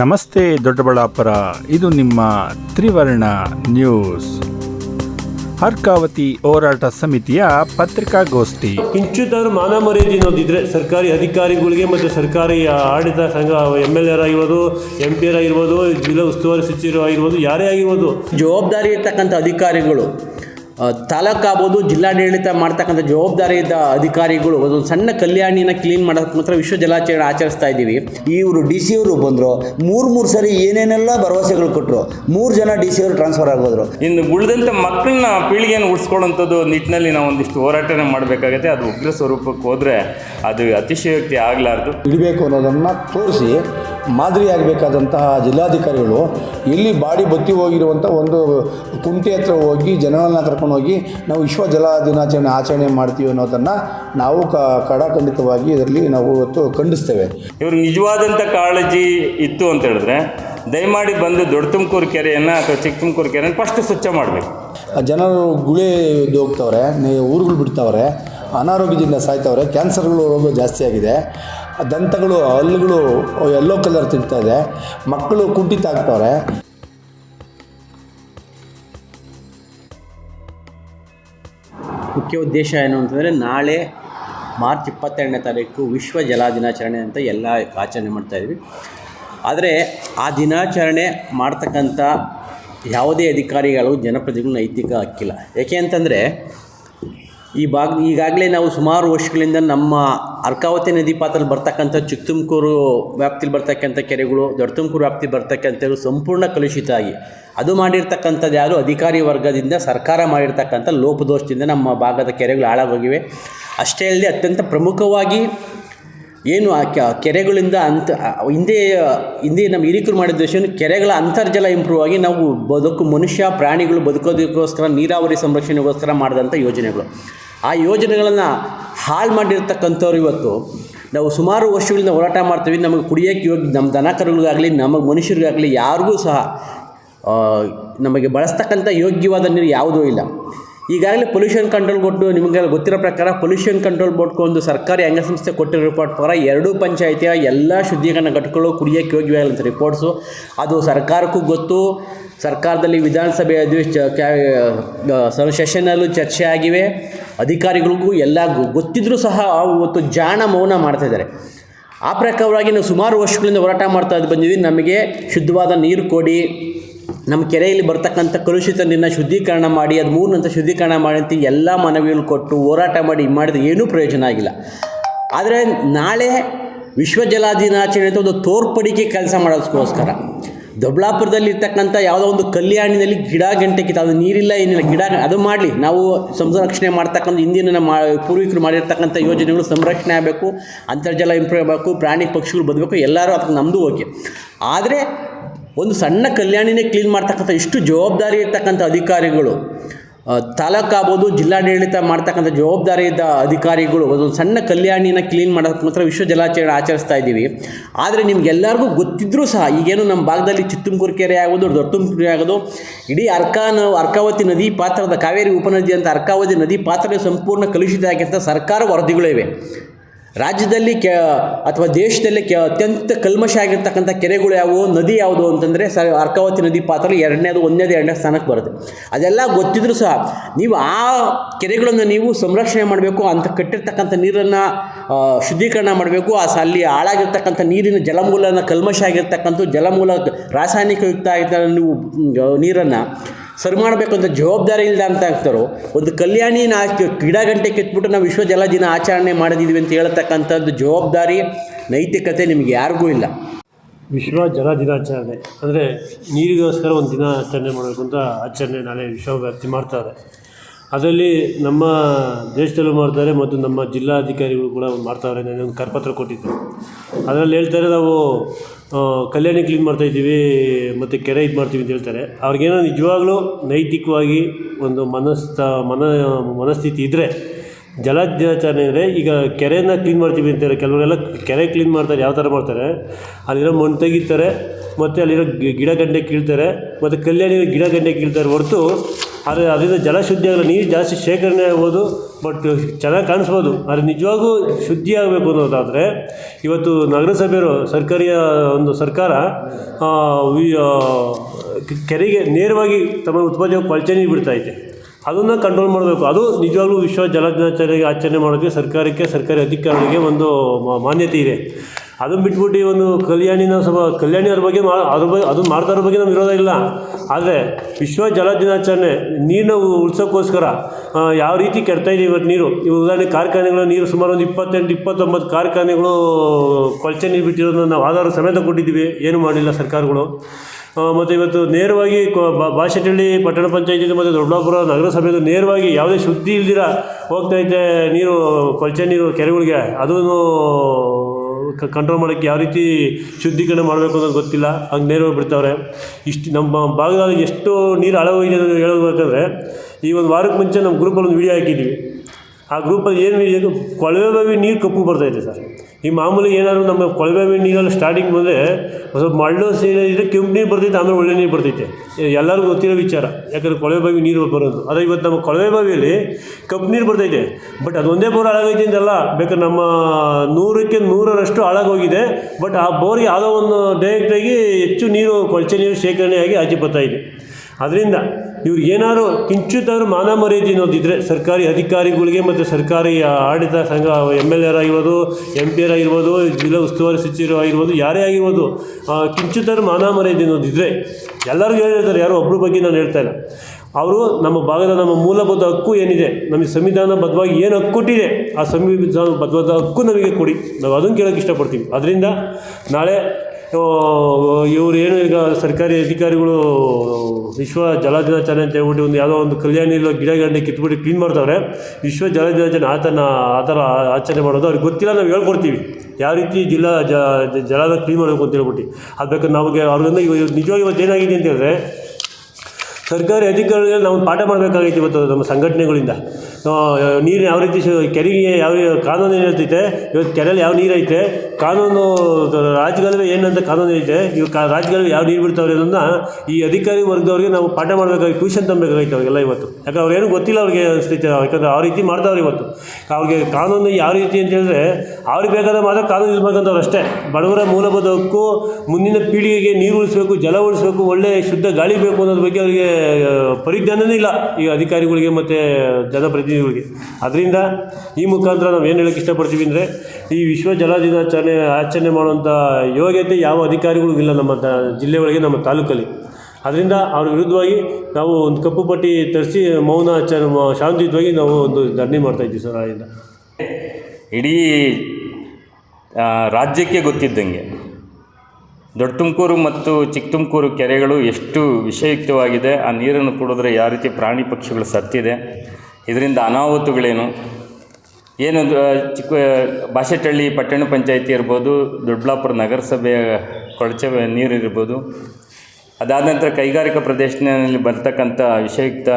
ನಮಸ್ತೆ ದೊಡ್ಡಬಳ್ಳಾಪುರ ಇದು ನಿಮ್ಮ ತ್ರಿವರ್ಣ ನ್ಯೂಸ್. ಅರ್ಕಾವತಿ ಹೋರಾಟ ಸಮಿತಿಯ ಪತ್ರಿಕಾಗೋಷ್ಠಿ. ಕಿಂಚಿತಾದ್ರೂ ಮಾನ ಮರ್ಯಾದೆ ಅನ್ನೋದಿದ್ರೆ ಸರ್ಕಾರಿ ಅಧಿಕಾರಿಗಳಿಗೆ ಮತ್ತು ಸರ್ಕಾರಿ ಆಡಳಿತ ಸಂಘ ಎಂ ಎಲ್ ಎರ್ ಆಗಿರ್ಬೋದು ಎಂ ಪಿ ಆರ್ ಆಗಿರ್ಬೋದು ಜಿಲ್ಲಾ ಉಸ್ತುವಾರಿ ಸಚಿವರು ಆಗಿರ್ಬೋದು ಯಾರೇ ಆಗಿರ್ಬೋದು. ಜವಾಬ್ದಾರಿ ಇರ್ತಕ್ಕಂಥ ಅಧಿಕಾರಿಗಳು ಆ, ತಾಲೂಕಾಗ್ಬೋದು ಜಿಲ್ಲಾಡಳಿತ ಮಾಡ್ತಕ್ಕಂಥ ಜವಾಬ್ದಾರಿ ಇದ್ದ ಅಧಿಕಾರಿಗಳು ಒಂದು ಸಣ್ಣ ಕಲ್ಯಾಣಿನ ಕ್ಲೀನ್ ಮಾಡೋಕ್ಕೆ ಮಾತ್ರ ವಿಶ್ವ ಜಲಾಚರಣೆ ಆಚರಿಸ್ತಾ ಇದ್ದೀವಿ. ಇವರು ಡಿ ಸಿ ಅವರು ಬಂದರು ಮೂರು ಮೂರು ಸರಿ ಏನೇನೆಲ್ಲ ಭರವಸೆಗಳು ಕೊಟ್ಟರು ಮೂರು ಜನ ಡಿ ಸಿ ಅವರು ಟ್ರಾನ್ಸ್ಫರ್ ಆಗೋದ್ರು ಇನ್ನು ಉಳಿದಂಥ ಮಕ್ಕಳನ್ನ ಪೀಳಿಗೆಯನ್ನು ಉಳಿಸ್ಕೊಳ್ಳೋಂಥದ್ದು ನಿಟ್ಟಿನಲ್ಲಿ ನಾವು ಒಂದಿಷ್ಟು ಹೋರಾಟನ ಮಾಡಬೇಕಾಗತ್ತೆ. ಅದು ಉಗ್ರ ಸ್ವರೂಪಕ್ಕೆ ಹೋದರೆ ಅದು ಅತಿಶಯೋಕ್ತಿ ಆಗಲಾರ್ದು. ಇಡಬೇಕು ಅನ್ನೋದನ್ನು ತೋರಿಸಿ ಮಾದರಿಯಾಗಬೇಕಾದಂತಹ ಜಿಲ್ಲಾಧಿಕಾರಿಗಳು ಎಲ್ಲಿ ಬಾಡಿ ಬತ್ತಿ ಹೋಗಿರುವಂಥ ಒಂದು ಕುಂಟೆ ಹತ್ರ ಹೋಗಿ ಜನಗಳನ್ನ ಕರ್ಕೊಂಡು ಹೋಗಿ ನಾವು ವಿಶ್ವ ಜಲ ದಿನಾಚರಣೆ ಆಚರಣೆ ಮಾಡ್ತೀವಿ ಅನ್ನೋದನ್ನು ನಾವು ಕ ಕಡಾಖಂಡಿತವಾಗಿ ಇದರಲ್ಲಿ ನಾವು ಇವತ್ತು ಖಂಡಿಸ್ತೇವೆ. ಇವ್ರಿಗೆ ನಿಜವಾದಂಥ ಕಾಳಜಿ ಇತ್ತು ಅಂತ ಹೇಳಿದ್ರೆ ದಯಮಾಡಿ ಬಂದು ದೊಡ್ಡ ತುಮಕೂರು ಕೆರೆಯನ್ನು ಅಥವಾ ಚಿಕ್ಕ ತುಮಕೂರು ಕೆರೆಯನ್ನು ಫಸ್ಟ್ ಸ್ವಚ್ಛ ಮಾಡಬೇಕು. ಆ ಜನರು ಗುಳೆ ಹೋಗ್ತವ್ರೆ ಊರುಗಳು ಬಿಡ್ತಾವ್ರೆ ಅನಾರೋಗ್ಯದಿಂದ ಸಾಯ್ತವ್ರೆ ಕ್ಯಾನ್ಸರ್ಗಳು ರೋಗ ಜಾಸ್ತಿ ಆಗಿದೆ. ದಂತಗಳು ಹಲ್ಲುಗಳು ಎಲ್ಲೋ ಕಲರ್ ತಿಂತಾ ಇದೆ. ಮಕ್ಕಳು ಕುಂಠಿತ ಆಗ್ತವ್ರೆ. ಮುಖ್ಯ ಉದ್ದೇಶ ಏನು ಅಂತಂದರೆ ನಾಳೆ ಮಾರ್ಚ್ ಇಪ್ಪತ್ತೆರಡನೇ ತಾರೀಕು ವಿಶ್ವ ಜಲ ದಿನಾಚರಣೆ ಅಂತ ಎಲ್ಲ ಆಚರಣೆ ಮಾಡ್ತಾ ಇದ್ವಿ. ಆದರೆ ಆ ದಿನಾಚರಣೆ ಮಾಡ್ತಕ್ಕಂಥ ಯಾವುದೇ ಅಧಿಕಾರಿಗಳು, ಜನಪ್ರತಿನಿಧಿಗಳು ನೈತಿಕ ಹಕ್ಕಿಲ್ಲ. ಏಕೆ ಅಂತಂದರೆ ಈ ಭಾಗ ಈಗಾಗಲೇ ನಾವು ಸುಮಾರು ವರ್ಷಗಳಿಂದ ನಮ್ಮ ಅರ್ಕಾವತಿ ನದಿ ಪಾತ್ರದಲ್ಲಿ ಬರ್ತಕ್ಕಂಥ ಚಿಕ್ಕ ತುಮಕೂರು ವ್ಯಾಪ್ತಿಲಿ ಬರ್ತಕ್ಕಂಥ ಕೆರೆಗಳು ದೊಡ್ಡ ತುಮಕೂರು ವ್ಯಾಪ್ತಿ ಬರ್ತಕ್ಕಂಥವು ಸಂಪೂರ್ಣ ಕಲುಷಿತ ಆಗಿ ಅದು ಮಾಡಿರ್ತಕ್ಕಂಥದ್ದು ಯಾರು? ಅಧಿಕಾರಿ ವರ್ಗದಿಂದ ಸರ್ಕಾರ ಮಾಡಿರ್ತಕ್ಕಂಥ ಲೋಪದೋಷದಿಂದ ನಮ್ಮ ಭಾಗದ ಕೆರೆಗಳು ಹಾಳಾಗೋಗಿವೆ. ಅಷ್ಟೇ ಅಲ್ಲದೆ ಅತ್ಯಂತ ಪ್ರಮುಖವಾಗಿ ಏನು ಆ ಕೆರೆಗಳಿಂದ ಅಂತ ಹಿಂದೆ ಹಿಂದೆ ನಮ್ಮ ಹಿರಿಕರು ಮಾಡಿದ ದೇಶ ಕೆರೆಗಳ ಅಂತರ್ಜಲ ಇಂಪ್ರೂವ್ ಆಗಿ ನಾವು ಬದುಕು ಮನುಷ್ಯ ಪ್ರಾಣಿಗಳು ಬದುಕೋದಕ್ಕೋಸ್ಕರ ನೀರಾವರಿ ಸಂರಕ್ಷಣೆಗೋಸ್ಕರ ಮಾಡಿದಂಥ ಯೋಜನೆಗಳು. ಆ ಯೋಜನೆಗಳನ್ನು ಹಾಳು ಮಾಡಿರ್ತಕ್ಕಂಥವ್ರು ಇವತ್ತು. ನಾವು ಸುಮಾರು ವರ್ಷಗಳಿಂದ ಹೋರಾಟ ಮಾಡ್ತೀವಿ. ನಮಗೆ ಕುಡಿಯೋಕ್ಕೆ ಯೋಗ್ಯ ನಮ್ಮ ದನ ಕರುಗಳಿಗಾಗಲಿ ನಮಗೆ ಮನುಷ್ಯರಿಗಾಗಲಿ ಯಾರಿಗೂ ಸಹ ನಮಗೆ ಬಳಸ್ತಕ್ಕಂಥ ಯೋಗ್ಯವಾದ ನೀರು ಯಾವುದೂ ಇಲ್ಲ. ಈಗಾಗಲೇ ಪೊಲ್ಯೂಷನ್ ಕಂಟ್ರೋಲ್ ಬೋರ್ಡು ನಿಮಗೆಲ್ಲ ಗೊತ್ತಿರೋ ಪ್ರಕಾರ ಪೊಲ್ಯೂಷನ್ ಕಂಟ್ರೋಲ್ ಬೋರ್ಡ್ಗೆ ಒಂದು ಸರ್ಕಾರಿ ಅಂಗಸಂಸ್ಥೆ ಕೊಟ್ಟಿರೋ ರಿಪೋರ್ಟ್ ಪ್ರಕಾರ ಎರಡೂ ಪಂಚಾಯಿತಿಯ ಎಲ್ಲ ಶುದ್ಧೀಕರಣ ಘಟಕಗಳು ಕುಡಿಯೋಕ್ಕೆ ಹೋಗಿವೆ ಅಂತ ರಿಪೋರ್ಟ್ಸು ಅದು ಸರ್ಕಾರಕ್ಕೂ ಗೊತ್ತು. ಸರ್ಕಾರದಲ್ಲಿ ವಿಧಾನಸಭೆ ಅಧಿವೇಶ ಸೆಷನ್ನಲ್ಲೂ ಚರ್ಚೆ ಆಗಿವೆ. ಅಧಿಕಾರಿಗಳಿಗೂ ಎಲ್ಲ ಗೊತ್ತಿದ್ದರೂ ಸಹ ಇವತ್ತು ಜಾಣ ಮೌನ ಮಾಡ್ತಾಯಿದ್ದಾರೆ ಆ ಪ್ರಕಾರವಾಗಿ ನಾವು ಸುಮಾರು ವರ್ಷಗಳಿಂದ ಹೋರಾಟ ಮಾಡ್ತಾ ಬಂದಿದ್ದೀವಿ. ನಮಗೆ ಶುದ್ಧವಾದ ನೀರು ಕೊಡಿ. ನಮ್ಮ ಕೆರೆಯಲ್ಲಿ ಬರ್ತಕ್ಕಂಥ ಕಲುಷಿತ ನೀರನ್ನ ಶುದ್ಧೀಕರಣ ಮಾಡಿ, ಅದು ಮೂರು ನಂತರ ಶುದ್ಧೀಕರಣ ಮಾಡಿ ಅಂತ ಎಲ್ಲ ಮನವಿಗಳು ಕೊಟ್ಟು ಹೋರಾಟ ಮಾಡಿ ಮಾಡಿದ ಏನೂ ಪ್ರಯೋಜನ ಆಗಿಲ್ಲ. ಆದರೆ ನಾಳೆ ವಿಶ್ವ ಜಲ ದಿನಾಚರಣೆ ಅಂತ ಒಂದು ತೋರ್ಪಡಿಕೆ ಕೆಲಸ ಮಾಡೋದಕ್ಕೋಸ್ಕರ ದೊಡ್ಡಬಳ್ಳಾಪುರದಲ್ಲಿ ಇರ್ತಕ್ಕಂಥ ಯಾವುದೋ ಒಂದು ಕಲ್ಯಾಣಿನಲ್ಲಿ ಗಿಡ ಗಂಟೆ ಕಿತ್ತ ಅದು ನೀರಿಲ್ಲ, ಏನಿಲ್ಲ, ಗಿಡ ಅದು ಮಾಡಲಿ. ನಾವು ಸಂರಕ್ಷಣೆ ಮಾಡ್ತಕ್ಕಂಥ ಹಿಂದಿನ ಮಾ ಪೂರ್ವಿಕರು ಮಾಡಿರ್ತಕ್ಕಂಥ ಯೋಜನೆಗಳು ಸಂರಕ್ಷಣೆ ಆಗಬೇಕು, ಅಂತರ್ಜಲ ಇಂಪ್ರೂವ್ ಆಗಬೇಕು, ಪ್ರಾಣಿ ಪಕ್ಷಿಗಳು ಬದಬೇಕು, ಎಲ್ಲರೂ ಅದಕ್ಕೆ ನಮ್ಮದು ಓಕೆ. ಆದರೆ ಒಂದು ಸಣ್ಣ ಕಲ್ಯಾಣಿನೇ ಕ್ಲೀನ್ ಮಾಡ್ತಕ್ಕಂಥ, ಇಷ್ಟು ಜವಾಬ್ದಾರಿ ಇರ್ತಕ್ಕಂಥ ಅಧಿಕಾರಿಗಳು ತಾಲೂಕು ತಾಲೂಕಾಗ್ಬೋದು, ಜಿಲ್ಲಾಡಳಿತ ಮಾಡ್ತಕ್ಕಂಥ ಜವಾಬ್ದಾರಿ ಇದ್ದ ಅಧಿಕಾರಿಗಳು, ಒಂದು ಸಣ್ಣ ಕಲ್ಯಾಣಿನ ಕ್ಲೀನ್ ಮಾಡೋದಕ್ಕೆ ಮಾತ್ರ ವಿಶ್ವ ಜಲಾಚರಣೆ ಆಚರಿಸ್ತಾ ಇದ್ದೀವಿ. ಆದರೆ ನಿಮ್ಗೆಲ್ಲರಿಗೂ ಗೊತ್ತಿದ್ದರೂ ಸಹ, ಈಗೇನು ನಮ್ಮ ಭಾಗದಲ್ಲಿ ಚಿತ್ತುಮಕೂರು ಕೆರೆ ಆಗೋದು ದೊಡ್ಡ ಆಗೋದು ಇಡೀ ಅರ್ಕಾನ, ಅರ್ಕಾವತಿ ನದಿ ಪಾತ್ರದ ಕಾವೇರಿ ಉಪನದಿ ಅಂತ ಅರ್ಕಾವತಿ ನದಿ ಪಾತ್ರದ ಸಂಪೂರ್ಣ ಕಲುಷಿತ ಆಗಿರ್ತಕ್ಕಂಥ ಸರ್ಕಾರ ವರದಿಗಳಿವೆ ರಾಜ್ಯದಲ್ಲಿ ಕೆ, ಅಥವಾ ದೇಶದಲ್ಲಿ ಕೆ, ಅತ್ಯಂತ ಕಲ್ಮಶ ಆಗಿರ್ತಕ್ಕಂಥ ಕೆರೆಗಳು ಯಾವುವು? ನದಿ ಯಾವುದು ಅಂತಂದರೆ ಸ, ಅರ್ಕಾವತಿ ನದಿ ಪಾತ್ರ ಎರಡನೇದು, ಒಂದನೇದು, ಎರಡನೇ ಸ್ಥಾನಕ್ಕೆ ಬರುತ್ತೆ. ಅದೆಲ್ಲ ಗೊತ್ತಿದ್ರೂ ಸಹ ನೀವು ಆ ಕೆರೆಗಳನ್ನು ನೀವು ಸಂರಕ್ಷಣೆ ಮಾಡಬೇಕು, ಅಂತ ಕಟ್ಟಿರ್ತಕ್ಕಂಥ ನೀರನ್ನು ಶುದ್ಧೀಕರಣ ಮಾಡಬೇಕು. ಆ ಸ, ಅಲ್ಲಿ ಹಾಳಾಗಿರ್ತಕ್ಕಂಥ ನೀರಿನ ಜಲಮೂಲನ ಕಲ್ಮಶ ಆಗಿರ್ತಕ್ಕಂಥ ಜಲಮೂಲ ರಾಸಾಯನಿಕಯುಕ್ತ ಆಗಿರ್ತಕ್ಕಂಥ ನೀವು ನೀರನ್ನು ಸರಿ ಮಾಡಬೇಕು ಅಂತ ಜವಾಬ್ದಾರಿ ಇಲ್ಲ ಅಂತ ಆಗ್ತಾರೋ, ಒಂದು ಕಲ್ಯಾಣಿನ ಆಚೆ ಕ್ರೀಡಾ ಗಂಟೆ ಕಿತ್ಬಿಟ್ಟು ನಾವು ವಿಶ್ವ ಜಲ ದಿನ ಆಚರಣೆ ಮಾಡಿದ್ದೀವಿ ಅಂತ ಹೇಳ್ತಕ್ಕಂಥದ್ದು ಜವಾಬ್ದಾರಿ, ನೈತಿಕತೆ ನಿಮಗೆ ಯಾರಿಗೂ ಇಲ್ಲ. ವಿಶ್ವ ಜಲ ದಿನಾಚರಣೆ ಅಂದರೆ ನೀರಿಗೋಸ್ಕರ ಒಂದು ದಿನ ಆಚರಣೆ ಮಾಡಬೇಕು ಅಂತ ಆಚರಣೆ ನಾಳೆ ವಿಶ್ವವ್ಯಾಪ್ತಿ ಮಾಡ್ತಾರೆ. ಅದರಲ್ಲಿ ನಮ್ಮ ದೇಶದಲ್ಲೂ ಮಾಡ್ತಾರೆ ಮತ್ತು ನಮ್ಮ ಜಿಲ್ಲಾಧಿಕಾರಿಗಳು ಕೂಡ ಮಾಡ್ತಾವ್ರೆ. ನನಗೆ ಒಂದು ಕರಪತ್ರ ಕೊಟ್ಟಿದ್ದರು ಅದರಲ್ಲಿ ಹೇಳ್ತಾರೆ ನಾವು ಕಲ್ಯಾಣಿ ಕ್ಲೀನ್ ಮಾಡ್ತಾ ಇದ್ದೀವಿ ಮತ್ತು ಕೆರೆ ಇದು ಮಾಡ್ತೀವಿ ಅಂತ ಹೇಳ್ತಾರೆ. ಅವ್ರಿಗೇನೋ ನಿಜವಾಗ್ಲೂ ನೈತಿಕವಾಗಿ ಒಂದು ಮನಸ್ಥ ಮನ, ಮನಸ್ಥಿತಿ ಇದ್ದರೆ ಜಲ ದಿನಾಚರಣೆ ಅಂದರೆ ಈಗ ಕೆರೆಯನ್ನು ಕ್ಲೀನ್ ಮಾಡ್ತೀವಿ ಅಂತಾರೆ. ಕೆಲವರೆಲ್ಲ ಕೆರೆ ಕ್ಲೀನ್ ಮಾಡ್ತಾರೆ, ಯಾವ ಥರ ಮಾಡ್ತಾರೆ? ಅಲ್ಲಿರೋ ಮಣ್ಣು ತೆಗಿತಾರೆ, ಮತ್ತು ಅಲ್ಲಿರೋ ಗಿ- ಗಿಡ ಗಂಟೆ ಕೀಳ್ತಾರೆ, ಮತ್ತು ಕಲ್ಯಾಣಿ ಗಿಡ ಗಂಟೆ ಕೀಳ್ತಾರೆ. ಹೊರತು ಆದರೆ ಅದರಿಂದ ಜಲ ಶುದ್ಧಿ ಆಗಲ್ಲ. ನೀರು ಜಾಸ್ತಿ ಶೇಖರಣೆ ಆಗ್ಬೋದು ಬಟ್ ಚೆನ್ನಾಗಿ ಕಾಣಿಸ್ಬೋದು. ಆದರೆ ನಿಜವಾಗೂ ಶುದ್ಧಿ ಆಗಬೇಕು ಅನ್ನೋದಾದರೆ, ಇವತ್ತು ನಗರಸಭೆಯವರು, ಸರ್ಕಾರಿಯ ಒಂದು ಸರ್ಕಾರ ಕೆರೆಗೆ ನೇರವಾಗಿ ತಮ್ಮ ಉತ್ಪಾದನೆ ಕೊಳಚೆ ನೀರು ಬಿಡ್ತಾ ಅದನ್ನು ಕಂಟ್ರೋಲ್ ಮಾಡಬೇಕು. ಅದು ನಿಜವಾಗ್ಲೂ ವಿಶ್ವ ಜಲ ದಿನಾಚರಣೆಗೆ ಆಚರಣೆ ಮಾಡೋದಕ್ಕೆ ಸರ್ಕಾರಕ್ಕೆ, ಸರ್ಕಾರಿ ಅಧಿಕಾರಿಗಳಿಗೆ ಒಂದು ಮಾನ್ಯತೆ ಇದೆ. ಅದನ್ನು ಬಿಟ್ಬಿಟ್ಟು ಒಂದು ಕಲ್ಯಾಣಿನ ಸಭ, ಕಲ್ಯಾಣಿ ಬಗ್ಗೆ ಮಾ, ಅದ್ರ ಬಗ್ಗೆ ಅದನ್ನು ಮಾಡ್ತಾರ ಬಗ್ಗೆ ನಮ್ಗೆ ವಿರೋಧ ಇಲ್ಲ. ಆದರೆ ವಿಶ್ವ ಜಲ ದಿನಾಚರಣೆ ನೀರನ್ನ ಉಳಿಸೋಕ್ಕೋಸ್ಕರ ಯಾವ ರೀತಿ ಕೆಡ್ತಾ ಇದೆ ಇವತ್ತು ನೀರು? ಇವಾಗ ಉದಾಹರಣೆ ಕಾರ್ಖಾನೆಗಳ, ನೀರು ಸುಮಾರು ಒಂದು ಇಪ್ಪತ್ತೆಂಟು, ಇಪ್ಪತ್ತೊಂಬತ್ತು ಕಾರ್ಖಾನೆಗಳು ಕೊಳಚೆ ನೀರು ಬಿಟ್ಟಿರೋದನ್ನ ನಾವು ಆಧಾರ ಸಮೇತ ಕೊಟ್ಟಿದ್ದೀವಿ. ಏನು ಮಾಡಿಲ್ಲ ಸರ್ಕಾರಗಳು. ಮತ್ತು ಇವತ್ತು ನೇರವಾಗಿ ಕೊ- ಬಾ- ಭಾಷೆಟಳ್ಳಿ ಪಟ್ಟಣ ಪಂಚಾಯತಿ ಮತ್ತು ದೊಡ್ಡಾಪುರ ನಗರಸಭೆದು ನೇರವಾಗಿ ಯಾವುದೇ ಶುದ್ಧಿ ಇಲ್ದಿರ ಹೋಗ್ತಾ ಐತೆ ನೀರು, ಕೊಳಚೆ ನೀರು ಕೆರೆಗಳಿಗೆ ಅದನ್ನು ಕಂಟ್ರೋಲ್ ಮಾಡೋಕ್ಕೆ ಯಾವ ರೀತಿ ಶುದ್ಧೀಕರಣ ಮಾಡಬೇಕು ಅನ್ನೋದು ಗೊತ್ತಿಲ್ಲ. ಹಂಗೆ ನೇರವಾಗಿ ಬಿಡ್ತಾವ್ರೆ. ಇಷ್ಟು ನಮ್ಮ ಭಾಗದಲ್ಲಿ ಎಷ್ಟು ನೀರು ಅಳವಾಗಿದೆ ಅನ್ನೋದು ಹೇಳಬೇಕಂದ್ರೆ ಈ ಒಂದು ವಾರಕ್ಕೆ ಮುಂಚೆ ನಮ್ಮ ಗ್ರೂಪಲ್ಲಿ ಒಂದು ವಿಡಿಯೋ ಹಾಕಿದ್ವಿ. ಆ ಗ್ರೂಪಲ್ಲಿ ಏನು ಇದು ಕೊಳವೆ ಬಾವಿ ನೀರು ಕಪ್ಪು ಬರ್ತೈತೆ ಸರ್. ಈ ಮಾಮೂಲಿ ಏನಾದರೂ ನಮ್ಮ ಕೊಳವೆ ಬಾವಿ ನೀರಲ್ಲಿ ಸ್ಟಾರ್ಟಿಂಗ್ ಬಂದರೆ ಸ್ವಲ್ಪ ಮಳ್ಳು ಸೇರಿದ್ರೆ ಕೆಂಪು ನೀರು ಬರ್ತೈತೆ ಆಮೇಲೆ ಒಳ್ಳೆ ನೀರು ಬರ್ತೈತೆ ಎಲ್ಲರಿಗೂ ಗೊತ್ತಿರೋ ವಿಚಾರ. ಯಾಕಂದರೆ ಕೊಳವೆ ಬಾವಿ ನೀರು ಬರೋದು. ಆದರೆ ಇವತ್ತು ನಮ್ಮ ಕೊಳವೆ ಬಾವಿಯಲ್ಲಿ ಕಪ್ಪು ನೀರು ಬರ್ತೈತೆ ಬಟ್ ಅದೊಂದೇ ಬೋರ್ ಹಾಳಾಗೈತೆ ಅಂತಲ್ಲ ಬೇಕಾದ್ರೆ ನಮ್ಮ ನೂರಕ್ಕೆ ನೂರರಷ್ಟು ಹಾಳಾಗೋಗಿದೆ. ಬಟ್ ಆ ಬೋರ್ ಯಾವುದೋ ಒಂದು ಡೈರೆಕ್ಟಾಗಿ ಹೆಚ್ಚು ನೀರು ಕೊಳಚೆ ನೀರು ಶೇಖರಣೆಯಾಗಿ ಆಚೆ ಬರ್ತಾಯಿದೆ ಅದರಿಂದ ಇವ್ರಿಗೆ ಏನಾದ್ರು ಕಿಂಚಿತಾದ್ರೂ ಮಾನ ಮರ್ಯಾದೆ ಅನ್ನೋದಿದ್ರೆ ಸರ್ಕಾರಿ ಅಧಿಕಾರಿಗಳಿಗೆ ಮತ್ತು ಸರ್ಕಾರಿ ಆಡಳಿತ ಸಂಘ ಎಂ ಎಲ್ ಎರ್ ಆಗಿರ್ಬೋದು ಎಂ ಪಿ ಆರ್ ಆಗಿರ್ಬೋದು ಜಿಲ್ಲಾ ಉಸ್ತುವಾರಿ ಸಚಿವರು ಆಗಿರ್ಬೋದು ಯಾರೇ ಆಗಿರ್ಬೋದು ಆ, ಕಿಂಚಿತ್ತಾದ್ರೂ ಮಾನ ಮರ್ಯಾದೆ ಅನ್ನೋದಿದ್ರೆ ಎಲ್ಲರಿಗೂ ಹೇಳಿರ್ತಾರೆ ಯಾರೋ ಒಬ್ಬರ ಬಗ್ಗೆ ನಾನು ಹೇಳ್ತಾ ಇಲ್ಲ. ಅವರು ನಮ್ಮ ಭಾಗದ ನಮ್ಮ ಮೂಲಭೂತ ಹಕ್ಕು ಏನಿದೆ ನಮಗೆ ಸಂವಿಧಾನ ಬದ್ಧವಾಗಿ ಏನು ಹಕ್ಕು ಕೊಟ್ಟಿದೆ ಆ ಸಂವಿಧಾನ ಬದ್ಧವಾದ ಹಕ್ಕು ನಮಗೆ ಕೊಡಿ. ನಾವು ಅದನ್ನು ಕೇಳೋಕ್ಕೆ ಇಷ್ಟಪಡ್ತೀವಿ. ಅದರಿಂದ ನಾಳೆ ಇವರು ಏನು ಈಗ ಸರ್ಕಾರಿ ಅಧಿಕಾರಿಗಳು ವಿಶ್ವ ಜಲ ದಿನಾಚರಣೆ ಅಂತ ಹೇಳ್ಬಿಟ್ಟು ಒಂದು ಯಾವುದೋ ಒಂದು ಕಲ್ಯಾಣಿ ಇಲ್ಲ ಗಿಡ ಗಂಟೆ ಕಿತ್ಬಿಟ್ಟು ಕ್ಲೀನ್ ಮಾಡ್ತಾವ್ರೆ, ವಿಶ್ವ ಜಲ ದಿನಾಚರಣೆ ಆತನ ಆ ಥರ ಆಚರಣೆ ಮಾಡೋದು ಅವ್ರಿಗೆ ಗೊತ್ತಿಲ್ಲ, ನಾವು ಹೇಳ್ಕೊಡ್ತೀವಿ. ಯಾವ ರೀತಿ ಜಿಲ್ಲಾ ಜಲದ ಕ್ಲೀನ್ ಮಾಡಬೇಕು ಅಂತ ಹೇಳ್ಬಿಟ್ಟು. ಅದು ಬೇಕಾದ್ರೆ ನಮಗೆ ಅವ್ರಿಂದ ಇವಾಗ ನಿಜವಾಗಿ ಇವತ್ತು ಏನಾಗಿದೆ ಅಂತ ಹೇಳಿದ್ರೆ ಸರ್ಕಾರಿ ಅಧಿಕಾರಿಗಳಿಗೆ ನಾವು ಪಾಠ ಮಾಡಬೇಕಾಗೈತೆ ಇವತ್ತು ನಮ್ಮ ಸಂಘಟನೆಗಳಿಂದ. ನೀರು ಯಾವ ರೀತಿ ಕೆರೆಗೆ ಯಾವ ಕಾನೂನು ಹೇಳ್ತೈತೆ ಇವತ್ತು ಕೆರೆಯಲ್ಲಿ ಯಾವ ನೀರು ಐತೆ ಕಾನೂನು ರಾಜ್ಯಗಳಲ್ಲಿ ಏನಂತ ಕಾನೂನು ಐತೆ ಇವ ಕಾ, ರಾಜ್ಯಗಳಲ್ಲಿ ಯಾವ ನೀರು ಬಿಡ್ತಾವ್ರೆ ಅದನ್ನು ಈ ಅಧಿಕಾರಿ ವರ್ಗದವ್ರಿಗೆ ನಾವು ಪಾಠ ಮಾಡಬೇಕಾಗಿ ಟ್ಯೂಷನ್ ತಂಬೇಕಾಗೈತೆ ಅವ್ರಿಗೆಲ್ಲ ಇವತ್ತು. ಯಾಕಂದ್ರೆ ಅವ್ರೇನು ಗೊತ್ತಿಲ್ಲ ಅವ್ರಿಗೆ ಅನಿಸ್ತೈತೆ ಯಾಕಂದ್ರೆ ಆ ರೀತಿ ಮಾಡ್ತಾವ್ರೆ ಇವತ್ತು. ಅವ್ರಿಗೆ ಕಾನೂನು ಯಾವ ರೀತಿ ಅಂತ ಹೇಳಿದ್ರೆ, ಅವ್ರಿಗೆ ಬೇಕಾದ ಮಾತ್ರ ಕಾನೂನು ಯೂಸ್ ಮಾಡ್ಕೊಂತವ್ರು ಅಷ್ಟೇ. ಬಡವರ ಮೂಲಭೂತ ಹಕ್ಕು ಮುಂದಿನ ಪೀಳಿಗೆಗೆ ನೀರು ಉಳಿಸ್ಬೇಕು, ಜಲ ಉಳಿಸ್ಬೇಕು, ಒಳ್ಳೆ ಶುದ್ಧ ಗಾಳಿ ಬೇಕು ಅನ್ನೋದ್ರ ಬಗ್ಗೆ ಅವರಿಗೆ ಪರಿಜ್ಞಾನನೇ ಇಲ್ಲ ಈ ಅಧಿಕಾರಿಗಳಿಗೆ ಮತ್ತು ಜನಪ್ರತಿನಿಧಿಗಳಿಗೆ. ಅದರಿಂದ ಈ ಮುಖಾಂತರ ನಾವು ಏನು ಹೇಳೋಕ್ಕೆ ಇಷ್ಟಪಡ್ತೀವಿ ಅಂದರೆ ಈ ವಿಶ್ವ ಜಲ ದಿನಾಚರಣೆ ಆಚರಣೆ ಮಾಡುವಂಥ ಯೋಗ್ಯತೆ ಯಾವ ಅಧಿಕಾರಿಗಳಿಗೂ ಇಲ್ಲ ನಮ್ಮ ದ ಜಿಲ್ಲೆ ಒಳಗೆ ನಮ್ಮ ತಾಲೂಕಲ್ಲಿ. ಅದರಿಂದ ಅವ್ರ ವಿರುದ್ಧವಾಗಿ ನಾವು ಒಂದು ಕಪ್ಪು ಪಟ್ಟಿ ತರಿಸಿ ಮೌನ ಆಚರಣೆ ಶಾಂತಿಯುತವಾಗಿ ನಾವು ಒಂದು ಧರಣಿ ಮಾಡ್ತಾಯಿದ್ವಿ ಸರ್ ಅದರಿಂದ ಇಡೀ ರಾಜ್ಯಕ್ಕೆ ಗೊತ್ತಿದ್ದಂಗೆ ದೊಡ್ಡ ತುಮಕೂರು ಮತ್ತು ಚಿಕ್ಕ ತುಮಕೂರು ಕೆರೆಗಳು ಎಷ್ಟು ವಿಷಯುಕ್ತವಾಗಿದೆ, ಆ ನೀರನ್ನು ಕುಡಿದ್ರೆ ಯಾವ ರೀತಿ ಪ್ರಾಣಿ ಪಕ್ಷಿಗಳು ಸತ್ತಿದೆ, ಇದರಿಂದ ಅನಾಹುತಗಳೇನು? ಏನು ಚಿಕ್ಕ ಭಾಷೆಟಳ್ಳಿ ಪಟ್ಟಣ ಪಂಚಾಯಿತಿ ಇರ್ಬೋದು, ದೊಡ್ಡಬಳ್ಳಾಪುರ ನಗರಸಭೆಯ ಕೊಳಚೆ ನೀರು ಇರ್ಬೋದು, ಅದಾದ ನಂತರ ಕೈಗಾರಿಕಾ ಪ್ರದೇಶದಲ್ಲಿ ಬರ್ತಕ್ಕಂಥ ವಿಷಯುಕ್ತ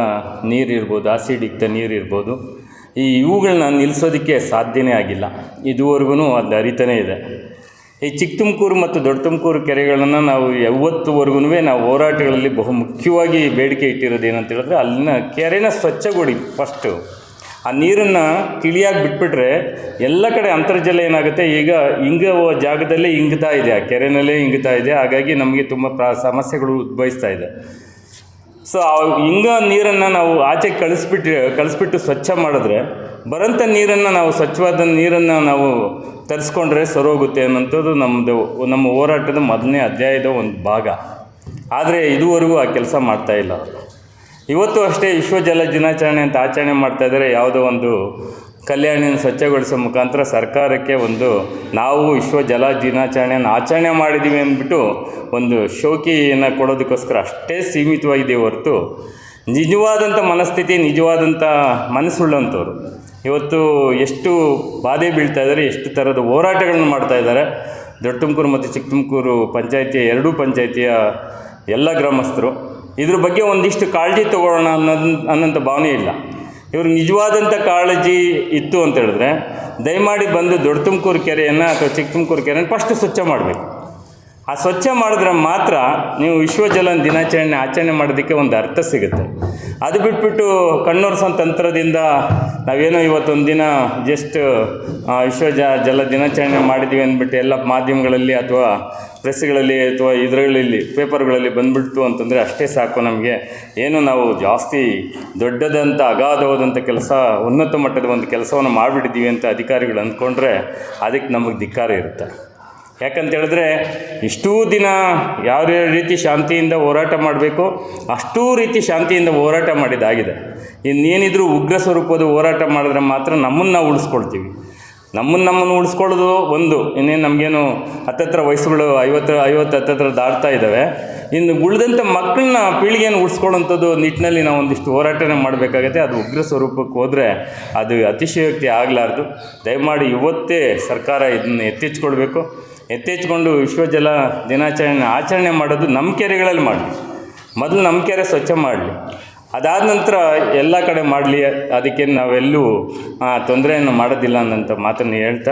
ನೀರು ಇರ್ಬೋದು, ಆಸಿಡ್ಯುಕ್ತ ನೀರು ಇರ್ಬೋದು, ಈ ಇವುಗಳನ್ನ ನಿಲ್ಲಿಸೋದಕ್ಕೆ ಸಾಧ್ಯನೇ ಆಗಿಲ್ಲ. ಇದುವರೆಗೂ ಅದು ಅರಿತನೇ ಇದೆ. ಈ ಚಿಕ್ಕ ತುಮಕೂರು ಮತ್ತು ದೊಡ್ಡ ತುಮಕೂರು ಕೆರೆಗಳನ್ನು ನಾವು ಯಾವತ್ತುವರೆಗೂ ನಾವು ಹೋರಾಟಗಳಲ್ಲಿ ಬಹು ಮುಖ್ಯವಾಗಿ ಬೇಡಿಕೆ ಇಟ್ಟಿರೋದು ಏನಂತ ಹೇಳಿದ್ರೆ ಅಲ್ಲಿನ ಕೆರೆನ ಸ್ವಚ್ಛಗೊಳಿ ಫಸ್ಟು ಆ ನೀರನ್ನು ತಿಳಿಯಾಗಿ ಬಿಟ್ಬಿಟ್ರೆ ಎಲ್ಲ ಕಡೆ ಅಂತರ್ಜಲ ಏನಾಗುತ್ತೆ? ಈಗ ಹಿಂಗ ಜಾಗದಲ್ಲೇ ಇಂಗ್ತಾ ಇದೆ. ಆ ಕೆರೆನಲ್ಲೇ ಇಂಗ್ತಾ ಇದೆ. ಹಾಗಾಗಿ ನಮಗೆ ತುಂಬ ಪ್ರಾ ಸಮಸ್ಯೆಗಳು ಉದ್ಭವಿಸ್ತಾ ಇದೆ. ಸೊ ಇಂಗ ನೀರನ್ನು ನಾವು ಆಚೆ ಕಳಿಸ್ಬಿಟ್ಟು ಕಳಿಸ್ಬಿಟ್ಟು ಸ್ವಚ್ಛ ಮಾಡಿದ್ರೆ ಬರೋಂಥ ನೀರನ್ನು ನಾವು, ಸ್ವಚ್ಛವಾದ ನೀರನ್ನು ನಾವು ತರಿಸ್ಕೊಂಡ್ರೆ ಸರೋಗುತ್ತೆ ಅನ್ನೋಂಥದ್ದು ನಮ್ಮದು ನಮ್ಮ ಹೋರಾಟದ ಮೊದಲನೇ ಅಧ್ಯಾಯದ ಒಂದು ಭಾಗ. ಆದರೆ ಇದುವರೆಗೂ ಆ ಕೆಲಸ ಮಾಡ್ತಾ ಇಲ್ಲ. ಇವತ್ತು ಅಷ್ಟೇ ವಿಶ್ವ ಜಲ ದಿನಾಚರಣೆ ಅಂತ ಆಚರಣೆ ಮಾಡ್ತಾ ಇದ್ದಾರೆ. ಯಾವುದೋ ಒಂದು ಕಲ್ಯಾಣಿನ ಸ್ವಚ್ಛಗೊಳಿಸೋ ಮುಖಾಂತರ ಸರ್ಕಾರಕ್ಕೆ ಒಂದು ನಾವು ವಿಶ್ವ ಜಲ ದಿನಾಚರಣೆಯನ್ನು ಆಚರಣೆ ಮಾಡಿದ್ದೀವಿ ಅಂದ್ಬಿಟ್ಟು ಒಂದು ಶೋಕಿಯನ್ನು ಕೊಡೋದಕ್ಕೋಸ್ಕರ ಅಷ್ಟೇ ಸೀಮಿತವಾಗಿದೆ ಹೊರತು ನಿಜವಾದಂಥ ಮನಸ್ಥಿತಿ, ನಿಜವಾದಂಥ ಮನಸ್ಸುಳ್ಳಂಥವ್ರು. ಇವತ್ತು ಎಷ್ಟು ಬಾಧೆ ಬೀಳ್ತಾ ಇದ್ದಾರೆ, ಎಷ್ಟು ಥರದ ಹೋರಾಟಗಳನ್ನು ಮಾಡ್ತಾ ಇದ್ದಾರೆ. ದೊಡ್ಡ ತುಮಕೂರು ಮತ್ತು ಚಿಕ್ಕ ತುಮಕೂರು ಪಂಚಾಯಿತಿಯ ಎರಡೂ ಪಂಚಾಯಿತಿಯ ಎಲ್ಲ ಗ್ರಾಮಸ್ಥರು. ಇದ್ರ ಬಗ್ಗೆ ಒಂದಿಷ್ಟು ಕಾಳಜಿ ತಗೊಳ್ಳೋಣ ಅನ್ನೋದು ಅನ್ನೋಂಥ ಭಾವನೆ ಇಲ್ಲ. ಇವ್ರಿಗೆ ನಿಜವಾದಂಥ ಕಾಳಜಿ ಇತ್ತು ಅಂತ ಹೇಳಿದ್ರೆ, ದಯಮಾಡಿ ಬಂದು ದೊಡ್ಡ ತುಮಕೂರು ಕೆರೆಯನ್ನು ಅಥವಾ ಚಿಕ್ಕ ತುಮಕೂರು ಕೆರೆಯನ್ನು ಫಸ್ಟ್ ಸ್ವಚ್ಛ ಮಾಡಬೇಕು. ಆ ಸ್ವಚ್ಛ ಮಾಡಿದ್ರೆ ಮಾತ್ರ ನೀವು ವಿಶ್ವ ಜಲ ದಿನಾಚರಣೆ ಆಚರಣೆ ಮಾಡೋದಕ್ಕೆ ಒಂದು ಅರ್ಥ ಸಿಗುತ್ತೆ. ಅದು ಬಿಟ್ಬಿಟ್ಟು ಕಣ್ಣೊರೆಸೋ ತಂತ್ರದಿಂದ ನಾವೇನೋ ಇವತ್ತೊಂದು ದಿನ ಜಸ್ಟ್ ವಿಶ್ವ ಜ, ಜಲ ದಿನಾಚರಣೆ ಮಾಡಿದ್ದೀವಿ ಅಂದ್ಬಿಟ್ಟು ಎಲ್ಲ ಮಾಧ್ಯಮಗಳಲ್ಲಿ ಅಥವಾ ಪ್ರೆಸ್ಗಳಲ್ಲಿ ಅಥವಾ ಇದರಲ್ಲಿ ಪೇಪರ್ಗಳಲ್ಲಿ ಬಂದ್ಬಿಡ್ತು ಅಂತಂದರೆ ಅಷ್ಟೇ ಸಾಕು ನಮಗೆ. ಏನು ನಾವು ಜಾಸ್ತಿ ದೊಡ್ಡದಂಥ ಅಗಾಧವಾದಂಥ ಕೆಲಸ, ಉನ್ನತ ಮಟ್ಟದ ಒಂದು ಕೆಲಸವನ್ನು ಮಾಡಿಬಿಟ್ಟಿದ್ದೀವಿ ಅಂತ ಅಧಿಕಾರಿಗಳು ಅಂದ್ಕೊಂಡ್ರೆ ಅದಕ್ಕೆ ನಮಗೆ ಧಿಕ್ಕಾರ ಇರುತ್ತೆ. ಯಾಕಂತ ಹೇಳಿದ್ರೆ ಇಷ್ಟೂ ದಿನ ಯಾವ ರೀತಿ ಶಾಂತಿಯಿಂದ ಹೋರಾಟ ಮಾಡಬೇಕು, ಅಷ್ಟೂ ರೀತಿ ಶಾಂತಿಯಿಂದ ಹೋರಾಟ ಮಾಡಿದಾಗಿದೆ ಇನ್ನೇನಿದ್ರೂ ಉಗ್ರ ಸ್ವರೂಪದ ಹೋರಾಟ ಮಾಡಿದ್ರೆ ಮಾತ್ರ ನಮ್ಮನ್ನು ನಾವು ಉಳಿಸ್ಕೊಳ್ತೀವಿ. ನಮ್ಮನ್ನು ನಮ್ಮನ್ನು ಉಳಿಸ್ಕೊಳ್ಳೋದು ಒಂದು, ಇನ್ನೇನು ನಮಗೇನು ಹತ್ತತ್ರ ವಯಸ್ಸುಗಳು ಐವತ್ತು ಐವತ್ತು ಹತ್ತತ್ರ ದಾಟ್ತಾ ಇದ್ದಾವೆ. ಇನ್ನು ಉಳಿದಂಥ ಮಕ್ಕಳನ್ನ ಪೀಳಿಗೆಯನ್ನು ಉಳಿಸ್ಕೊಳ್ಳೋಂಥದ್ದು ನಿಟ್ಟಿನಲ್ಲಿ ನಾವು ಒಂದಿಷ್ಟು ಹೋರಾಟನೇ ಮಾಡಬೇಕಾಗತ್ತೆ. ಅದು ಉಗ್ರ ಸ್ವರೂಪಕ್ಕೆ ಹೋದರೆ ಅದು ಅತಿಶಯೋಕ್ತಿ ಆಗಲಾರ್ದು. ದಯಮಾಡಿ ಇವತ್ತೇ ಸರ್ಕಾರ ಇದನ್ನು ಎತ್ತೆಚ್ಕೊಳ್ಬೇಕು. ಎತ್ತೆಚ್ಕೊಂಡು ವಿಶ್ವ ಜಲ ದಿನಾಚರಣೆ ಆಚರಣೆ ಮಾಡೋದು ನಮ್ಮ ಕೆರೆಗಳಲ್ಲಿ ಮಾಡಲಿ. ಮೊದಲು ನಮ್ಮ ಕೆರೆ ಸ್ವಚ್ಛ ಮಾಡಲಿ. ಅದಾದ ನಂತರ ಎಲ್ಲ ಕಡೆ ಮಾಡಲಿ. ಅದಕ್ಕೆ ನಾವೆಲ್ಲೂ ತೊಂದರೆಯನ್ನು ಮಾಡೋದಿಲ್ಲ ಅನ್ನೋಂಥ ಮಾತನ್ನು ಹೇಳ್ತಾ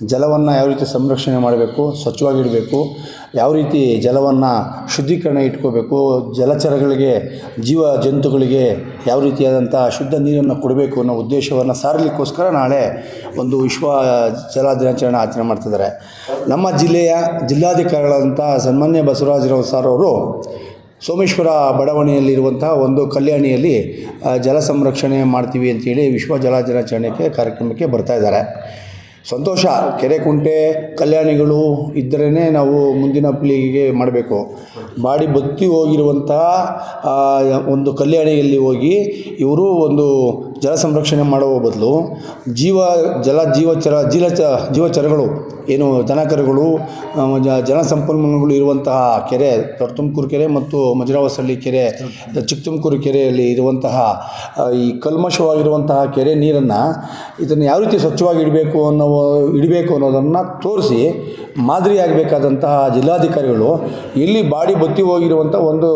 ಜಲವನ್ನು ಯಾವ ರೀತಿ ಸಂರಕ್ಷಣೆ ಮಾಡಬೇಕು, ಸ್ವಚ್ಛವಾಗಿಡಬೇಕು, ಯಾವ ರೀತಿ ಜಲವನ್ನು ಶುದ್ಧೀಕರಣ ಇಟ್ಕೋಬೇಕು, ಜಲಚರಗಳಿಗೆ, ಜೀವ ಜಂತುಗಳಿಗೆ ಯಾವ ರೀತಿಯಾದಂಥ ಶುದ್ಧ ನೀರನ್ನು ಕೊಡಬೇಕು ಅನ್ನೋ ಉದ್ದೇಶವನ್ನು ಸಾರಲಿಕ್ಕೋಸ್ಕರ ನಾಳೆ ಒಂದು ವಿಶ್ವ ಜಲ ದಿನಾಚರಣೆ ಆಚರಣೆ ಮಾಡ್ತಿದ್ದಾರೆ ನಮ್ಮ ಜಿಲ್ಲೆಯ ಜಿಲ್ಲಾಧಿಕಾರಿಗಳಂಥ ಸನ್ಮಾನ್ಯ ಬಸವರಾಜರಾವ್ ಸರ್ ಅವರು ಸೋಮೇಶ್ವರ ಬಡಾವಣೆಯಲ್ಲಿರುವಂತಹ ಒಂದು ಕಲ್ಯಾಣಿಯಲ್ಲಿ ಜಲ ಸಂರಕ್ಷಣೆ ಮಾಡ್ತೀವಿ ಅಂತೇಳಿ ವಿಶ್ವ ಜಲ ದಿನಾಚರಣೆಗೆ ಕಾರ್ಯಕ್ರಮಕ್ಕೆ ಬರ್ತಾ ಇದ್ದಾರೆ. ಸಂತೋಷ. ಕೆರೆ ಕುಂಟೆ, ಕಲ್ಯಾಣಿಗಳು ಇದ್ದರೇ ನಾವು ಮುಂದಿನ ಪೀಳಿಗೆಗೆ ಮಾಡಬೇಕು. ಬಾಡಿ ಬತ್ತಿ ಹೋಗಿರುವಂತಹ ಒಂದು ಕಲ್ಯಾಣಿಯಲ್ಲಿ ಹೋಗಿ ಇವರು ಒಂದು ಜಲ ಸಂರಕ್ಷಣೆ ಮಾಡುವ ಬದಲು ಜೀವ, ಜಲ ಜೀವಚರ, ಜೀಲಚ, ಜೀವಚರಗಳು, ಏನು ದನಕರುಗಳು ಜಲ ಸಂಪನ್ಮೂಲಗಳು ಇರುವಂತಹ ಕೆರೆ ದೊಡ್ಡ ತುಮಕೂರು ಕೆರೆ ಮತ್ತು ಮಜರಾವಸಳ್ಳಿ ಕೆರೆ ಚಿಕ್ಕ ತುಮಕೂರು ಕೆರೆಯಲ್ಲಿ ಇರುವಂತಹ ಈ ಕಲ್ಮಶವಾಗಿರುವಂತಹ ಕೆರೆ ನೀರನ್ನು ಇದನ್ನು ಯಾವ ರೀತಿ ಸ್ವಚ್ಛವಾಗಿ ಇಡಬೇಕು ಅನ್ನೋ, ಇಡಬೇಕು ಅನ್ನೋದನ್ನು ತೋರಿಸಿ ಮಾದರಿಯಾಗಬೇಕಾದಂತಹ ಜಿಲ್ಲಾಧಿಕಾರಿಗಳು ಇಲ್ಲಿ ಬಾಡಿ ಬತ್ತಿ ಹೋಗಿರುವಂಥ ಒಂದು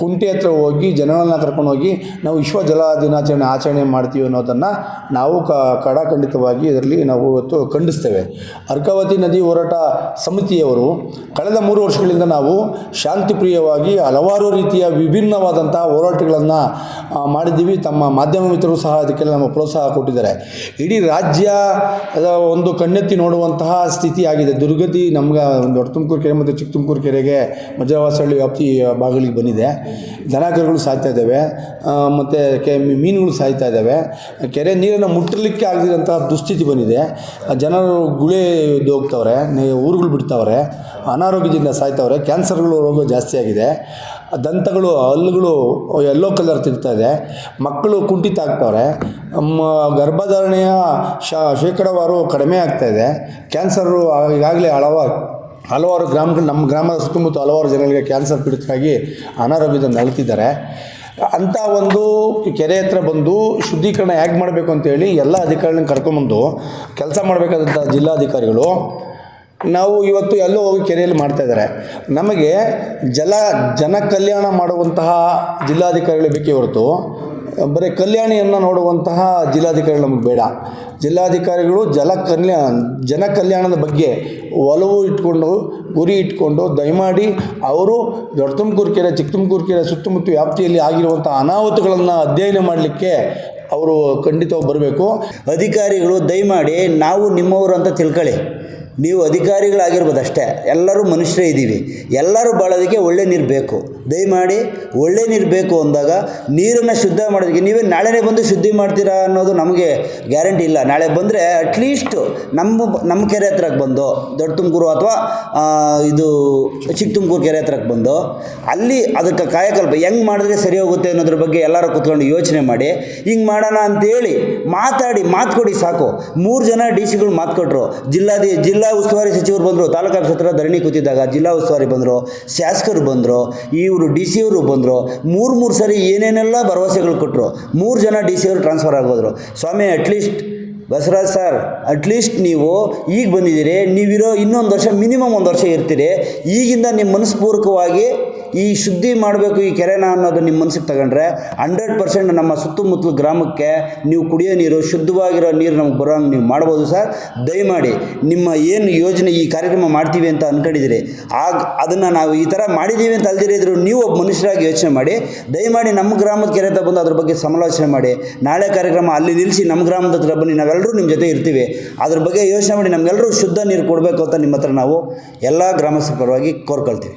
ಕುಂಟೆ ಹತ್ರ ಹೋಗಿ ಜನಗಳನ್ನ ಕರ್ಕೊಂಡು ಹೋಗಿ ನಾವು ವಿಶ್ವ ಜಲ ದಿನಾಚರಣೆ ಆಚರಣೆ ಮಾಡ್ತೀವಿ ಅನ್ನೋದನ್ನು ನಾವು ಕ ಕಡಾಖಂಡಿತವಾಗಿ ಇದರಲ್ಲಿ ನಾವು ಇವತ್ತು ಖಂಡಿಸ್ತೇವೆ. ಅರ್ಕಾವತಿ ನದಿ ಹೋರಾಟ ಸಮಿತಿಯವರು ಕಳೆದ ಮೂರು ವರ್ಷಗಳಿಂದ ನಾವು ಶಾಂತಿಪ್ರಿಯವಾಗಿ ಹಲವಾರು ರೀತಿಯ ವಿಭಿನ್ನವಾದಂಥ ಹೋರಾಟಗಳನ್ನು ಮಾಡಿದ್ದೀವಿ. ತಮ್ಮ ಮಾಧ್ಯಮ ಮಿತ್ರರು ಸಹ ಅದಕ್ಕೆಲ್ಲ ನಮ್ಮ ಪ್ರೋತ್ಸಾಹ ಕೊಟ್ಟಿದ್ದಾರೆ. ಇಡೀ ರಾಜ್ಯ ಒಂದು ಕಣ್ಣೆತ್ತಿ ನೋಡುವಂತಹ ಸ್ಥಿತಿ ಆಗಿದೆ. ದುರ್ಗತಿ ನಮ್ಗೆ ದೊಡ್ಡ ತುಮಕೂರು ಕೆರೆ ಮತ್ತು ಚಿಕ್ಕ ತುಮಕೂರು ಕೆರೆಗೆ ಮಜ್ರವಾಸಹಳ್ಳಿ ವ್ಯಾಪ್ತಿ ಭಾಗಗಳಿಗೆ ಬಂದಿದೆ. ದನಕರುಗಳು ಸಾಯ್ತಾ ಇದ್ದಾವೆ. ಮತ್ತು ಕೆ, ಮೀನುಗಳು ಸಾಯ್ತಾ ಇದ್ದಾವೆ. ಕೆರೆ ನೀರನ್ನು ಮುಟ್ಟಲಿಕ್ಕೆ ಆಗದಿರೋಂಥ ದುಸ್ಥಿತಿ ಬಂದಿದೆ. ಜನರು ಗುಳೆ ಹೋಗ್ತವ್ರೆ ಊರುಗಳು ಬಿಡ್ತಾವ್ರೆ, ಅನಾರೋಗ್ಯದಿಂದ ಸಾಯ್ತವ್ರೆ, ಕ್ಯಾನ್ಸರ್ಗಳು ರೋಗ ಜಾಸ್ತಿ ಆಗಿದೆ. ದಂತಗಳು, ಹಲ್ಲುಗಳು ಎಲ್ಲೋ ಕಲರ್ ತಿರ್ತಾ ಇದೆ. ಮಕ್ಕಳು ಕುಂಠಿತ ಆಗ್ತವ್ರೆ. ಗರ್ಭಧಾರಣೆಯ ಶ, ಶೇಕಡವಾರು ಕಡಿಮೆ ಆಗ್ತಾ ಇದೆ. ಕ್ಯಾನ್ಸರು ಈಗಾಗಲೇ ಹಲವಾರು ಹಲವಾರು ಗ್ರಾಮಗಳು, ನಮ್ಮ ಗ್ರಾಮದ ಸುತ್ತಮುತ್ತ ಹಲವಾರು ಜನಗಳಿಗೆ ಕ್ಯಾನ್ಸರ್ ಪೀಡಿತರಾಗಿ ಅನಾರೋಗ್ಯದಿಂದ ನಲುತ್ತಿದ್ದಾರೆ ಅಂಥ ಒಂದು ಕೆರೆ ಹತ್ರ ಬಂದು ಶುದ್ಧೀಕರಣ ಹೇಗೆ ಮಾಡಬೇಕು ಅಂತೇಳಿ ಎಲ್ಲ ಅಧಿಕಾರಿಗಳನ್ನ ಕರ್ಕೊಂಬಂದು ಕೆಲಸ ಮಾಡಬೇಕಾದಂಥ ಜಿಲ್ಲಾಧಿಕಾರಿಗಳು ನಾವು ಇವತ್ತು ಎಲ್ಲೋ ಹೋಗಿ ಕೆರೆಯಲ್ಲಿ ಮಾಡ್ತಾ ಇದ್ದಾರೆ. ನಮಗೆ ಜಲ, ಜನ ಕಲ್ಯಾಣ ಮಾಡುವಂತಹ ಜಿಲ್ಲಾಧಿಕಾರಿಗಳು ಬೇಕೇ ಹೊರತು ಬರೀ ಕಲ್ಯಾಣಿಯನ್ನು ನೋಡುವಂತಹ ಜಿಲ್ಲಾಧಿಕಾರಿಗಳು ನಮಗೆ ಬೇಡ. ಜಿಲ್ಲಾಧಿಕಾರಿಗಳು ಜಲ ಕಲ್ಯಾಣ ಜನ ಕಲ್ಯಾಣದ ಬಗ್ಗೆ ಒಲವು ಇಟ್ಕೊಂಡು ಗುರಿ ಇಟ್ಕೊಂಡು ದಯಮಾಡಿ ಅವರು ದೊಡ್ಡ ತುಮಕೂರು ಕೆರೆ ಚಿಕ್ಕ ತುಮಕೂರು ಕೆರೆ ಸುತ್ತಮುತ್ತ ವ್ಯಾಪ್ತಿಯಲ್ಲಿ ಆಗಿರುವಂಥ ಅನಾಹುತಗಳನ್ನು ಅಧ್ಯಯನ ಮಾಡಲಿಕ್ಕೆ ಅವರು ಖಂಡಿತವಾಗಿ ಬರಬೇಕು. ಅಧಿಕಾರಿಗಳು ದಯಮಾಡಿ ನಾವು ನಿಮ್ಮವರು ಅಂತ ತಿಳ್ಕೊಳ್ಳಿ. ನೀವು ಅಧಿಕಾರಿಗಳಾಗಿರ್ಬೋದು ಅಷ್ಟೇ ಎಲ್ಲರೂ ಮನುಷ್ಯರೇ ಇದ್ದೀವಿ. ಎಲ್ಲರೂ ಬಾಳೋದಕ್ಕೆ ಒಳ್ಳೆ ನೀರು ಬೇಕು. ದಯಮಾಡಿ ಒಳ್ಳೆ ನೀರು ಬೇಕು ಅಂದಾಗ ನೀರನ್ನು ಶುದ್ಧ ಮಾಡೋದಕ್ಕೆ ನೀವೇ ನಾಳೆನೇ ಬಂದು ಶುದ್ಧಿ ಮಾಡ್ತೀರಾ ಅನ್ನೋದು ನಮಗೆ ಗ್ಯಾರಂಟಿ ಇಲ್ಲ. ನಾಳೆ ಬಂದರೆ ಅಟ್ಲೀಸ್ಟು ನಮ್ಮ ನಮ್ಮ ಕೆರೆ ಹತ್ರಕ್ಕೆ ಬಂದು ದೊಡ್ಡ ತುಮಕೂರು ಅಥವಾ ಇದು ಚಿಕ್ಕ ತುಮಕೂರು ಕೆರೆ ಹತ್ರಕ್ಕೆ ಬಂದು, ಅಲ್ಲಿ ಅದಕ್ಕೆ ಕಾಯಕಲ್ಪ ಹೆಂಗೆ ಮಾಡಿದ್ರೆ ಸರಿ ಹೋಗುತ್ತೆ ಅನ್ನೋದ್ರ ಬಗ್ಗೆ ಎಲ್ಲರೂ ಕೂತ್ಕೊಂಡು ಯೋಚನೆ ಮಾಡಿ, ಹಿಂಗೆ ಮಾಡೋಣ ಅಂತೇಳಿ ಮಾತಾಡಿ, ಮಾತು ಕೊಡಿ ಸಾಕು. ಮೂರು ಜನ ಡಿ ಸಿಗಳು ಮಾತು ಕೊಟ್ಟರು ಜಿಲ್ಲಾದಿ ಜಿಲ್ಲಾ ಉಸ್ತುವಾರಿ ಸಚಿವರು ಬಂದರು, ತಾಲೂಕು ಹತ್ರ ಧರಣಿ ಕೂತಿದ್ದಾಗ ಜಿಲ್ಲಾ ಉಸ್ತುವಾರಿ ಬಂದರು, ಶಾಸಕರು ಬಂದರು ಇವರು, ಡಿ ಸಿ ಅವರು ಬಂದರು, ಮೂರು ಮೂರು ಸರಿ ಏನೇನೆಲ್ಲ ಭರವಸೆಗಳು ಕೊಟ್ಟರು ಮೂರು ಜನ ಡಿ ಸಿ ಅವರು ಟ್ರಾನ್ಸ್ಫರ್ ಆಗೋದ್ರು ಸ್ವಾಮಿ at least Basavaraj sir at least ನೀವು ಈಗ ಬಂದಿದ್ದೀರಿ, ನೀವಿರೋ ಇನ್ನೊಂದು ವರ್ಷ ಮಿನಿಮಮ್ ಒಂದು ವರ್ಷ ಇರ್ತೀರಿ, ಈಗಿಂದ ನಿಮ್ಮ ಮನಸ್ಪೂರ್ವಕವಾಗಿ ಈ ಶುದ್ಧಿ ಮಾಡಬೇಕು ಈ ಕೆರೆನ ಅನ್ನೋದು ನಿಮ್ಮ ಮನಸ್ಸಿಗೆ ತಗೊಂಡ್ರೆ ಹಂಡ್ರೆಡ್ ಪರ್ಸೆಂಟ್ ನಮ್ಮ ಸುತ್ತಮುತ್ತಲ ಗ್ರಾಮಕ್ಕೆ ನೀವು ಕುಡಿಯೋ ನೀರು, ಶುದ್ಧವಾಗಿರೋ ನೀರು ನಮ್ಗೆ ಬರೋಂಗೆ ನೀವು ಮಾಡ್ಬೋದು ಸರ್. ದಯಮಾಡಿ ನಿಮ್ಮ ಏನು ಯೋಜನೆ ಈ ಕಾರ್ಯಕ್ರಮ ಮಾಡ್ತೀವಿ ಅಂತ ಅಂದ್ಕೊಂಡಿದ್ದೀರಿ ಆಗ ಅದನ್ನು ನಾವು ಈ ಥರ ಮಾಡಿದ್ದೀವಿ ಅಂತ ಅಲ್ದಿರಿದ್ರು ನೀವು ಒಬ್ಬ ಮನುಷ್ಯರಾಗಿ ಯೋಚನೆ ಮಾಡಿ, ದಯಮಾಡಿ ನಮ್ಮ ಗ್ರಾಮದ ಕೆರೆ ಹತ್ರ ಬಂದು ಅದ್ರ ಬಗ್ಗೆ ಸಮಾಲೋಚನೆ ಮಾಡಿ, ನಾಳೆ ಕಾರ್ಯಕ್ರಮ ಅಲ್ಲಿ ನಿಲ್ಲಿಸಿ ನಮ್ಮ ಗ್ರಾಮದ ಹತ್ರ ಬನ್ನಿ ನಾವೆಲ್ಲರೂ ನಿಮ್ಮ ಜೊತೆ ಇರ್ತೀವಿ. ಅದ್ರ ಬಗ್ಗೆ ಯೋಚನೆ ಮಾಡಿ ನಮಗೆಲ್ಲರೂ ಶುದ್ಧ ನೀರು ಕೊಡಬೇಕು ಅಂತ ನಿಮ್ಮ ಹತ್ರ ನಾವು ಎಲ್ಲ ಗ್ರಾಮಸ್ಥರ ಪರವಾಗಿ ಕೋರ್ಕೊಳ್ತೀವಿ.